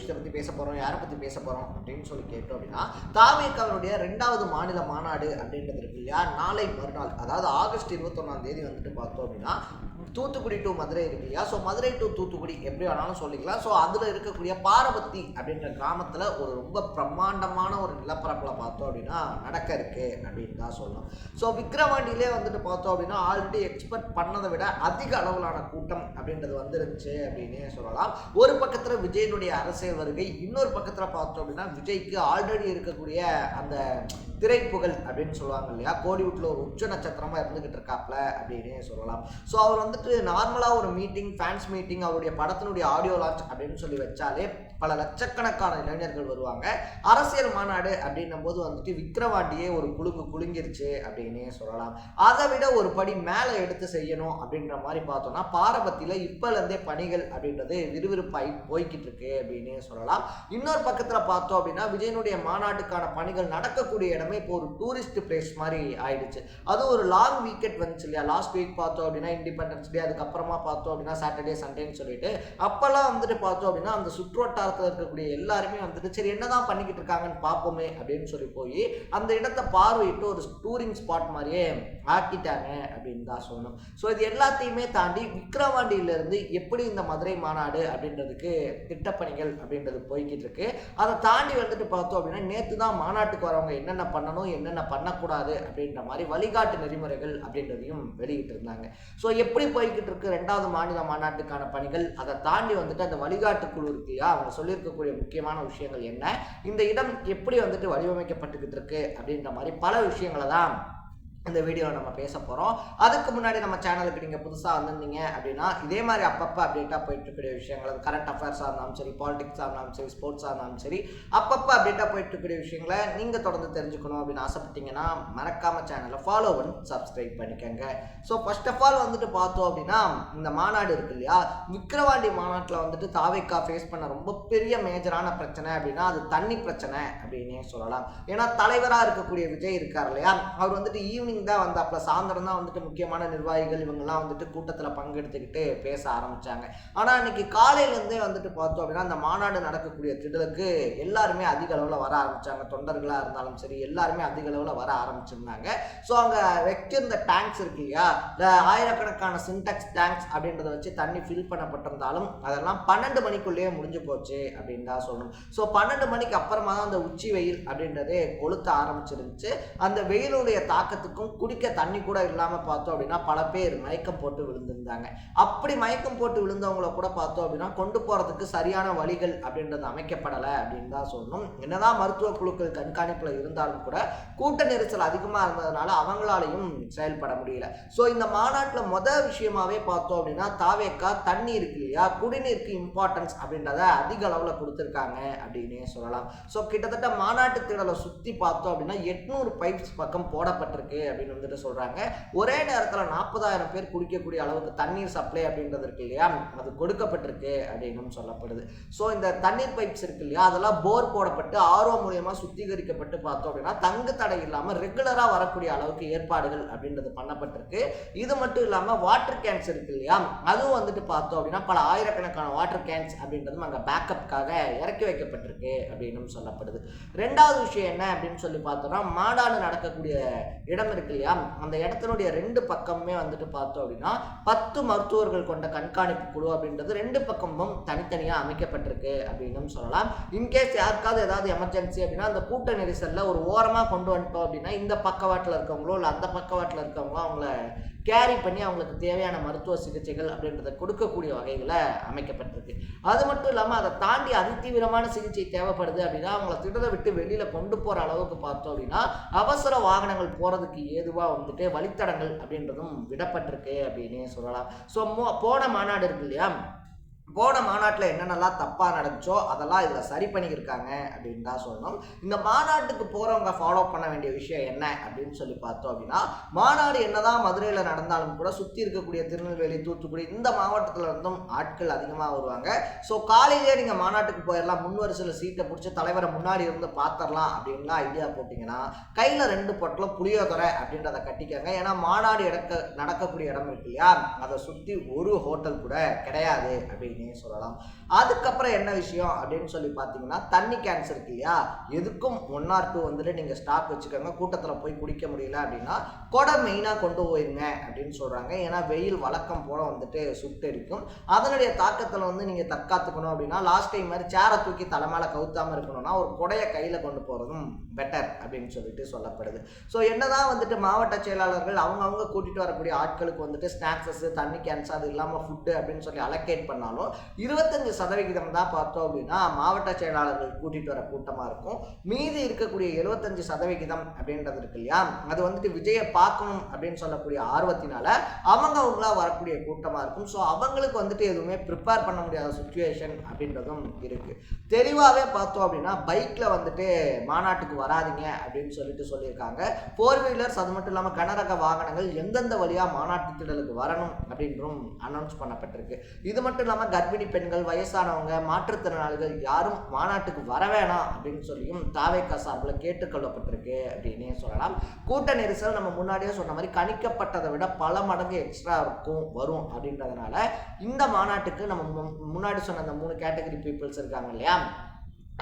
விஷயத்தை பற்றி பேச போகிறோம் யாரை பற்றி பேச போகிறோம் அப்படின்னு சொல்லி கேட்டோம் அப்படின்னா தாவேக்காவுடைய ரெண்டாவது மாநில மாநாடு அப்படின்றது இருக்கு இல்லையா? நாளை மறுநாள் அதாவது ஆகஸ்ட் இருபத்தொன்னாம் தேதி வந்துட்டு பார்த்தோம் அப்படின்னா தூத்துக்குடி டு மதுரை இருக்கு இல்லையா ஸோ மதுரை டு தூத்துக்குடி எப்படி வேணாலும் சொல்லிக்கலாம். ஸோ அதில் இருக்கக்கூடிய பாரபத்தி அப்படின்ற கிராமத்தில் ஒரு ரொம்ப பிரம்மாண்டமான ஒரு நிலப்பரப்பில் பார்த்தோம் அப்படின்னா நடக்க இருக்கு அப்படின்னு தான் சொல்லணும். ஸோ விக்ரவாண்டியிலே வந்துட்டு பார்த்தோம் அப்படின்னா ஆல்ரெடி எக்ஸ்பெக்ட் பண்ணதை விட அதிக அளவிலான கூட்டம் அப்படின்றது வந்துருந்துச்சு அப்படின்னே சொல்லலாம். ஒரு பக்கத்தில் விஜயனுடைய அரசியல் வருகை இன்னொரு பக்கத்தில் பார்த்தோம் அப்படின்னா விஜய்க்கு ஆல்ரெடி இருக்கக்கூடிய அந்த திரைப்புகழ் அப்படின்னு சொல்லுவாங்க இல்லையா? கோலிவுட்டில் ஒரு உச்ச நட்சத்திரமாக இருந்துகிட்டு இருக்காப்ல அப்படின்னே சொல்லலாம். ஸோ அவர் வந்து வந்துட்டு நார்மலாக ஒரு மீட்டிங் ஃபேன்ஸ் மீட்டிங் அவருடைய படத்தினுடைய ஆடியோ லான்ச் அப்படின்னு சொல்லி வச்சாலே பல லட்சக்கணக்கான இளைஞர்கள் வருவாங்க. அரசியல் மாநாடு அப்படின்னும் போது வந்துட்டு விக்ரவாண்டியே ஒரு குலுங்கு குலுங்கிருச்சு அப்படின்னே சொல்லலாம். அதை விட ஒரு படி மேலே எடுத்து செய்யணும் அப்படின்ற மாதிரி பார்த்தோம்னா பாரபத்தியில் இப்போலேருந்தே பணிகள் அப்படின்றது விறுவிறுப்பாகி போய்கிட்டு இருக்கு அப்படின்னே சொல்லலாம். இன்னொரு பக்கத்தில் பார்த்தோம் அப்படின்னா விஜயனுடைய மாநாட்டுக்கான பணிகள் நடக்கக்கூடிய இடமே இப்போ ஒரு டூரிஸ்ட் பிளேஸ் மாதிரி ஆயிடுச்சு. அது ஒரு லாங் வீக்கெட் வந்துச்சு இல்லையா? லாஸ்ட் வீக் பார்த்தோம் அப்படின்னா இண்டிபெண்டன்ஸ் டே அதுக்கப்புறமா பார்த்தோம் அப்படின்னா சாட்டர்டே சண்டேன்னு சொல்லிட்டு. அப்போல்லாம் வந்துட்டு பார்த்தோம் அப்படின்னா அந்த சுற்றுவட்டாரத்தில் இருக்கக்கூடிய எல்லாருமே வந்துட்டு சரி என்னதான் பண்ணிக்கிட்டு இருக்காங்கன்னு பார்ப்போமே அப்படின்னு சொல்லி போய் அந்த இடத்தை பார்வையிட்டு ஒரு டூரிங் ஸ்பாட் மாதிரியே ஆக்கிட்டாங்க அப்படின்னு தான் சொல்லணும். ஸோ இது எல்லாத்தையுமே தாண்டி விக்ரவாண்டியிலிருந்து எப்படி இந்த மதுரை மாநாடு அப்படின்றதுக்கு திட்டப்பணிகள் அப்படின்றது போய்கிட்டு இருக்கு. அதை தாண்டி வந்துட்டு பார்த்தோம் அப்படின்னா நேற்று தான் மாநாட்டுக்கு வரவங்க என்னென்ன பண்ணணும் என்னென்ன பண்ணக்கூடாது அப்படின்ற மாதிரி வழிகாட்டு நெறிமுறைகள் அப்படின்றதையும் வெளியிட்டு இருந்தாங்க ஸோ எப்படி போய்கிட்டு இருக்கு ரெண்டாவது மாநில மாநாட்டுக்கான பணிகள் அதை தாண்டி வந்துட்டு அந்த வழிகாட்டு குழு இருக்கு இல்லையா? அவங்க சொல்லியிருக்கக்கூடிய முக்கியமான விஷயங்கள் என்ன? இந்த இடம் எப்படி வந்துட்டு வடிவமைக்கப்பட்டுக்கிட்டு இருக்கு அப்படின்ற மாதிரி பல விஷயங்களை தான் இந்த வீடியோவில் நம்ம பேச போகிறோம் அதுக்கு முன்னாடி நம்ம சேனலுக்கு நீங்கள் புதுசாக வந்திருந்தீங்க அப்படின்னா இதே மாதிரி அப்பப்போ அப்டேட்டாக போயிட்டு இருக்கக்கூடிய விஷயங்கள் அது கரண்ட் அஃபேர்ஸாக இருந்தாலும் சரி பாலிடிக்ஸாக இருந்தாலும் சரி ஸ்போர்ட்ஸாக இருந்தாலும் சரி அப்பப்போ அப்டேட்டாக போயிட்டு இருக்கக்கூடிய விஷயங்களை நீங்கள் தொடர்ந்து தெரிஞ்சுக்கணும் அப்படின்னு ஆசைப்பட்டீங்கன்னா மறக்காம சேனலை ஃபாலோ பண்ணி சப்ஸ்கிரைப் பண்ணிக்கோங்க. ஸோ ஃபர்ஸ்ட் ஆஃப் ஆல் வந்துட்டு பார்த்தோம் அப்படின்னா இந்த மாநாடு இருக்கு இல்லையா? விக்கிரவாண்டி மாநாட்டில் வந்துட்டு தாவேக்கா ஃபேஸ் பண்ண ரொம்ப பெரிய மேஜரான பிரச்சனை அப்படின்னா அது தண்ணி பிரச்சனை அப்படின்னே சொல்லலாம். ஏன்னா தலைவராக இருக்கக்கூடிய விஜய் இருக்கார் இல்லையா? அவர் வந்துட்டு ஈவினிங் தான் வந்தாப்புல. சாயந்தரம் தான் வந்துட்டு முக்கியமான நிர்வாகிகள் இவங்கெல்லாம் வந்துட்டு கூட்டத்தில் பங்கெடுத்துக்கிட்டு பேச ஆரம்பித்தாங்க ஆனால் இன்னைக்கு காலையிலேருந்தே வந்துட்டு பார்த்தோம் அப்படின்னா அந்த மாநாடு நடக்கக்கூடிய திடலுக்கு எல்லாருமே அதிக அளவில் வர ஆரம்பித்தாங்க தொண்டர்களாக இருந்தாலும் சரி எல்லாருமே அதிக அளவில் வர ஆரம்பிச்சிருந்தாங்க. ஸோ அங்கே வச்சிருந்த டேங்க்ஸ் இருக்கு இல்லையா? இந்த ஆயிரக்கணக்கான சின்டெக்ஸ் டேங்க்ஸ் அப்படின்றத வச்சு தண்ணி ஃபில் பண்ணப்பட்டிருந்தாலும் அதெல்லாம் பன்னெண்டு மணிக்குள்ளேயே முடிஞ்சு போச்சு அப்படின்னு தான் சொல்லணும். ஸோ பன்னெண்டு மணிக்கு அப்புறமா தான் அந்த உச்சி வெயில் அப்படின்றதே கொளுத்த ஆரம்பிச்சிருந்துச்சு. அந்த வெயிலுடைய தாக்கத்துக்கும் குடிக்க தண்ணி கூட இல்லாமல் பார்த்தோம் அப்படின்னா பல பேர் மயக்கம் போட்டு விழுந்திருந்தாங்க. அப்படி மயக்கம் போட்டு விழுந்தவங்கள கூட பார்த்தோம் அப்படின்னா கொண்டு போகிறதுக்கு சரியான வழிகள் அப்படின்றது அமைக்கப்படலை அப்படின்னு தான் சொல்லணும். என்னதான் மருத்துவ குழுக்கள் கண்காணிப்பில் இருந்தாலும் கூட கூட்ட நெரிசல் அதிகமாக இருந்ததுனால அவங்களாலையும் செயல்பட முடியல. ஸோ இந்த மாநாட்டில் மொதல் விஷயமாவே பார்த்தோம் அப்படின்னா தாவேக்கா தண்ணி இருக்கு இல்லையா? குடிநீருக்கு இம்பார்ட்டன்ஸ் அப்படின்றத அதிக அளவில் கொடுத்துருக்காங்க அப்படின்னே சொல்லலாம். ஸோ கிட்டத்தட்ட மாநாட்டு திடலை சுற்றி பார்த்தோம் அப்படின்னா எட்நூறு பைப்ஸ் பக்கம் போடப்பட்டிருக்கு அப்படின்னு வந்துட்டு சொல்கிறாங்க ஒரே நேரத்தில் நாற்பதாயிரம் பேர் குடிக்கக்கூடிய அளவுக்கு தண்ணீர் சப்ளை அப்படின்றது இருக்கு இல்லையா? அது கொடுக்கப்பட்டிருக்கு அப்படின்னும் சொல்லப்படுது. ஸோ இந்த தண்ணீர் பைப்ஸ் இருக்கு இல்லையா? அதெல்லாம் போர் போடப்பட்டு ஆர்வம் மூலியமாக சுத்திகரிக்கப்பட்டு பார்த்தோம் அப்படின்னா தங்கு தடை இல்லாமல் ரெகுலராக வரக்கூடிய அளவுக்கு ஏற்பாடுகள் அப்படின்றது பண்ணப்பட்டிருக்கு. இது மட்டும் இல்லாமல் வாட்டர் கேன்ஸ் இருக்கு இல்லையா? அதுவும் வந்துட்டு பார்த்தோம் அப்படின்னா பல ஆயிரக்கணக்கான வாட்டர் கேன்ஸ் அப்படின்றதும் அங்கே பேக்கப்புக்காக இறக்கி வைக்கப்பட்டிருக்கு அப்படின்னும் சொல்லப்படுது. ரெண்டாவது விஷயம் என்ன அப்படின்னு சொல்லி பார்த்தோம்னா மாநாடு நடக்கக்கூடிய இடம் இருக்கு இல்லையா? அந்த இடத்தினுடைய ரெண்டு பக்கமுமே வந்துட்டு பார்த்தோம் அப்படின்னா பத்து மருத்துவர்கள் கொண்ட கண்காணிப்பு குழு அப்படின்றது ரெண்டு பக்கமும் தனித்தனியாக அமைக்கப்பட்டிருக்கு அப்படின்னு சொல்லலாம். இன்கேஸ் யாருக்காவது ஏதாவது எமர்ஜென்சி அப்படின்னா அந்த கூட்ட நெரிசலில் ஒரு ஓரமாக கொண்டு வந்துட்டோம் அப்படின்னா இந்த பக்கவாட்டில் இருக்கவங்களோ இல்லை அந்த பக்கவாட்டில் இருக்கவங்களோ அவங்கள கேரி பண்ணி அவங்களுக்கு தேவையான மருத்துவ சிகிச்சைகள் அப்படின்றத கொடுக்கக்கூடிய வகையில் அமைக்கப்பட்டிருக்கு. அது மட்டும் இல்லாமல் அதை தாண்டி அதிதீவிரமான சிகிச்சை தேவைப்படுது அப்படின்னா அவங்கள திட்டத்தை விட்டு வெளியில் கொண்டு போகிற அளவுக்கு பார்த்தோம் அப்படின்னா அவசர வாகனங்கள் போகிறதுக்கு ஏதுவாக வந்துட்டு வழித்தடங்கள் அப்படின்றதும் விடப்பட்டிருக்கு அப்படின்னே சொல்லலாம். ஸோ போன மாநாடு இருக்கு இல்லையா? போன மாநாட்டில் என்னென்னலாம் தப்பாக நடந்துச்சோ அதெல்லாம் இதில் சரி பண்ணியிருக்காங்க அப்படின்னு தான் சொல்லணும். இந்த மாநாட்டுக்கு போகிறவங்க ஃபாலோ பண்ண வேண்டிய விஷயம் என்ன அப்படின்னு சொல்லி பார்த்தோம் அப்படின்னா மாநாடு என்னதான் மதுரையில் நடந்தாலும் கூட சுற்றி இருக்கக்கூடிய திருநெல்வேலி தூத்துக்குடி இந்த மாவட்டத்தில் இருந்தும் ஆட்கள் அதிகமாக வருவாங்க. ஸோ காலையிலேயே நீங்கள் மாநாட்டுக்கு போயிடலாம் முன் வரிசையில் சீட்டை பிடிச்சி தலைவரை முன்னாடி இருந்து பார்த்துடலாம் அப்படின்லாம் ஐடியா போட்டிங்கன்னா கையில் ரெண்டு பொட்டலம் புளியோதரை அப்படின்றத கட்டிக்காங்க. ஏன்னா மாநாடு இடக்க நடக்கக்கூடிய இடம் இருக்கு இல்லையா? அதை சுற்றி ஒரு ஹோட்டல் கூட கிடையாது அப்படின்னு அப்படின்னே சொல்லலாம். அதுக்கப்புறம் என்ன விஷயம் அப்படின்னு சொல்லி பார்த்தீங்கன்னா தண்ணி கேன்சர் இருக்கு இல்லையா? எதுக்கும் ஒன் ஆர் டூ வந்துட்டு நீங்கள் ஸ்டாக் வச்சுக்கோங்க. கூட்டத்தில் போய் குடிக்க முடியல அப்படின்னா கொடை மெயினாக கொண்டு போயிருங்க அப்படின்னு சொல்கிறாங்க ஏன்னா வெயில் வழக்கம் போல் வந்துட்டு சுட்டெரிக்கும் அதனுடைய தாக்கத்தில் வந்து நீங்கள் தற்காத்துக்கணும் அப்படின்னா லாஸ்ட் டைம் மாதிரி சேரை தூக்கி தலை மேலே கவுத்தாமல் இருக்கணும்னா ஒரு கொடையை கையில் கொண்டு போகிறதும் பெட்டர் அப்படின்னு சொல்லிட்டு சொல்லப்படுது. ஸோ என்னதான் வந்துட்டு மாவட்ட செயலாளர்கள் அவங்கவுங்க கூட்டிகிட்டு வரக்கூடிய ஆட்களுக்கு வந்துட்டு ஸ்நாக்ஸஸ் தண்ணி கேன்ஸ் அது இல்லாமல் ஃபுட்டு அப்படின்னு சொல்லி அலோகேட் பண்ணாலும் இருபத்தஞ்சு சதவிகிதம் தான் பார்த்தோம் அப்படின்னா மாவட்ட செயலாளர்கள் கூட்டிகிட்டு வர கூட்டமாக இருக்கும். மீதி இருக்கக்கூடிய எழுபத்தஞ்சு சதவிகிதம் அப்படின்றது இருக்கு இல்லையா? அது வந்துட்டு விஜயை பார்க்கணும் அப்படின்னு சொல்லக்கூடிய ஆர்வத்தினால அவங்க அவங்களா வரக்கூடிய கூட்டமாக இருக்கும். ஸோ அவங்களுக்கு வந்துட்டு எதுவுமே ப்ரிப்பேர் பண்ண முடியாத சுச்சுவேஷன் அப்படின்றதும் இருக்குது தெளிவாகவே பார்த்தோம் அப்படின்னா பைக்கில் வந்துட்டு மாநாட்டுக்கு வராதிங்க அப்படின்னு சொல்லிட்டு சொல்லியிருக்காங்க. ஃபோர் வீலர்ஸ் அது மட்டும் இல்லாமல் கனரக வாகனங்கள் எந்தெந்த வழியாக மாநாட்டு திடலுக்கு வரணும் அப்படின்றும் அனௌன்ஸ் பண்ணப்பட்டிருக்கு. இது மட்டும் இல்லாமல் கர்ப்பிணி பெண்கள் வயசானவங்க மாற்றுத்திறனாளிகள் யாரும் மாநாட்டுக்கு வர வேணாம் அப்படின்னு சொல்லியும் தாவேக்கா சார்பில் கேட்டுக்கொள்ளப்பட்டிருக்கு அப்படின்னே சொல்லலாம். கூட்ட நெரிசல் நம்ம முன்னாடியே சொன்ன மாதிரி கணிக்கப்பட்டதை விட பல மடங்கு எக்ஸ்ட்ரா இருக்கும் வரும் அப்படின்றதுனால இந்த மாநாட்டுக்கு நம்ம மு- முன்னாடி சொன்ன அந்த மூணு கேட்டகரி பீப்புள்ஸ் இருக்காங்க இல்லையா?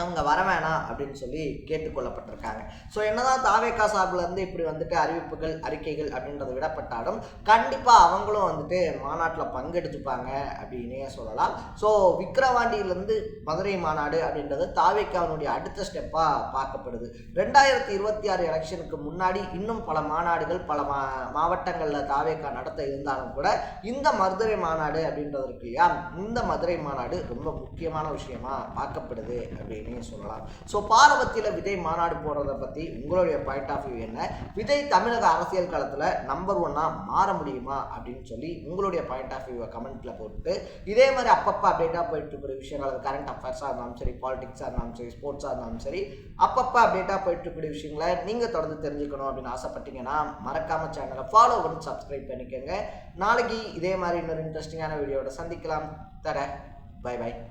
அவங்க வர வேணாம் அப்படின்னு சொல்லி கேட்டுக்கொள்ளப்பட்டிருக்காங்க. ஸோ என்னதான் தாவேக்கா சார்பிலேருந்து இப்படி வந்துட்டு அறிவிப்புகள் அறிக்கைகள் அப்படின்றத விடப்பட்டாலும் கண்டிப்பாக அவங்களும் வந்துட்டு மாநாட்டில் பங்கெடுத்துப்பாங்க அப்படின்னே சொல்லலாம். ஸோ விக்கிரவாண்டியிலேருந்து மதுரை மாநாடு அப்படின்றது தாவேக்காவினுடைய அடுத்த ஸ்டெப்பாக பார்க்கப்படுது. ரெண்டாயிரத்தி இருபத்தி ஆறு எலெக்ஷனுக்கு முன்னாடி இன்னும் பல மாநாடுகள் பல மா மாவட்டங்களில் தாவேக்கா நடத்த இருந்தாலும் கூட இந்த மதுரை மாநாடு அப்படின்றது இருக்கு இல்லையா? இந்த மதுரை மாநாடு ரொம்ப முக்கியமான விஷயமா பார்க்கப்படுது அப்படின்னு சொல்லலாம். ஸோ பாரபத்தியில் விதை மாநாடு போடுறத பற்றி உங்களுடைய பாயிண்ட் ஆஃப் வியூ என்ன? விதை தமிழக அரசியல் காலத்தில் நம்பர் ஒன்னாக மாற முடியுமா அப்படின்னு சொல்லி உங்களுடைய பாயிண்ட் ஆஃப் வியூவை கமெண்ட்டில் போட்டு இதே மாதிரி அப்பப்போ அப்டேட்டாக போயிட்டு இருக்கிற விஷயங்கள் அது கரண்ட் அஃபேர்ஸாக இருந்தாலும் சரி பாலிடிக்ஸாக இருந்தாலும் சரி ஸ்போர்ட்ஸாக இருந்தாலும் சரி அப்பப்போ அப்டேட்டாக போயிட்டு இருக்கிற விஷயங்களை நீங்கள் தொடர்ந்து தெரிஞ்சுக்கணும் அப்படின்னு ஆசைப்பட்டீங்கன்னா மறக்காம சேனலை ஃபாலோ பண்ணி சப்ஸ்கிரைப் பண்ணிக்கோங்க. நாளைக்கு இதே மாதிரி இன்னொரு இன்ட்ரெஸ்டிங்கான வீடியோட சந்திக்கலாம். தர பை பை